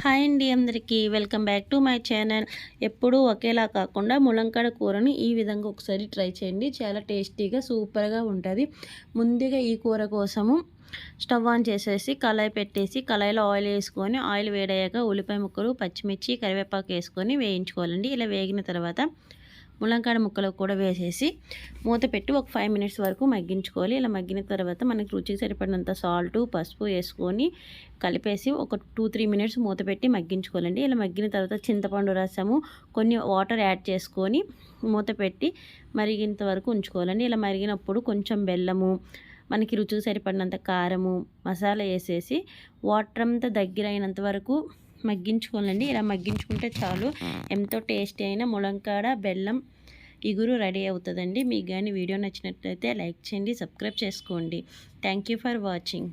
Hi అండి అందరికీ. Welcome back to my channel. ఎప్పుడూ ఒకేలా కాకుండా ములంకడ కూరని ఈ విధంగా ఒకసారి ట్రై చేయండి. చాలా టేస్టీగా సూపర్గా ఉంటుంది. ముందుగా ఈ కూర కోసము స్టవ్ ఆన్ చేసేసి కళాయి పెట్టేసి కళాయిలో ఆయిల్ వేసుకొని ఆయిల్ వేడయ్యాక ఉల్లిపాయ ముక్కలు పచ్చిమిర్చి కరివేపాకు వేసుకొని వేయించుకోవాలండి. ఇలా వేగిన తర్వాత ములంకాడ ముక్కలు కూడా వేసేసి మూత పెట్టి ఒక ఫైవ్ మినిట్స్ వరకు మగ్గించుకోవాలి. ఇలా మగ్గిన తర్వాత మనకి రుచికి సరిపడినంత సాల్ట్ పసుపు వేసుకొని కలిపేసి ఒక టూ త్రీ మినిట్స్ మూత పెట్టి మగ్గించుకోవాలండి. ఇలా మగ్గిన తర్వాత చింతపండు రసము కొన్ని వాటర్ యాడ్ చేసుకొని మూత పెట్టి మరిగినంత వరకు ఉంచుకోవాలండి. ఇలా మరిగినప్పుడు కొంచెం బెల్లము మనకి రుచికి సరిపడినంత కారము మసాలా వేసేసి వాటర్ అంతా దగ్గర అయినంత వరకు మగ్గించుకోవాలండి. ఇలా మగ్గించుకుంటే చాలు ఎంతో టేస్టీ అయిన ములంకాడ బెల్లం ఇగురు రెడీ అవుతుందండి. మీకు కానీ వీడియో నచ్చినట్లయితే లైక్ చేయండి సబ్స్క్రైబ్ చేసుకోండి. Thank for watching.